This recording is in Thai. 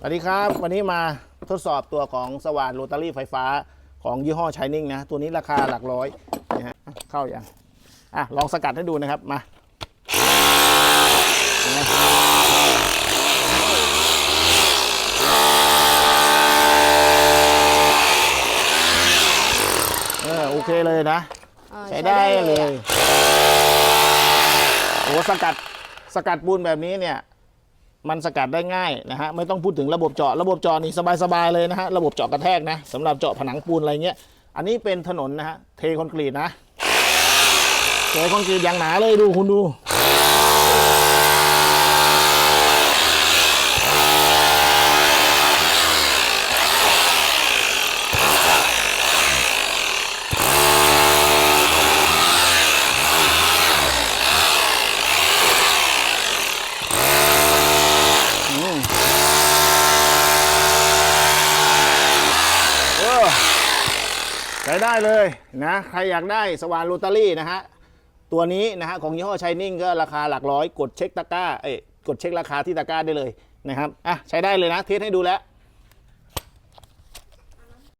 สวัสดีครับ วันนี้มาทดสอบตัวของสว่านโรตารี่ไฟฟ้าของยี่ห้อชายนิ่งนะ ตัวนี้ราคาหลักร้อยนะฮะอะเข้าอย่างอะลองสกัดให้ดูนะครับ มาเห็นไหมเออโอเคเลยนะเออใช้ได้เลยอะโอ้สกัดสกัดปูนแบบนี้เนี่ย มันสกัดได้ง่ายนะฮะไม่ต้องพูดถึงระบบเจาะระบบเจาะนี่สบายๆเลยนะฮะระบบเจาะกระแทกนะสำหรับเจาะผนังปูนอะไรเงี้ยอันนี้เป็นถนนนะฮะเทคอนกรีตนะเทคอนกรีตอย่างหนาเลยดูคุณดู ใช้ได้เลยนะใครอยากได้สว่านโรตารี่นะฮะตัวนี้นะฮะของยี่ห้อชายนิ่งก็ราคาหลักร้อย กดเช็คตะกร้าเอ้ยกดเช็คราคาที่ตะกร้าได้เลยนะครับอะใช้ได้เลยนะเทสให้ดูแล้ว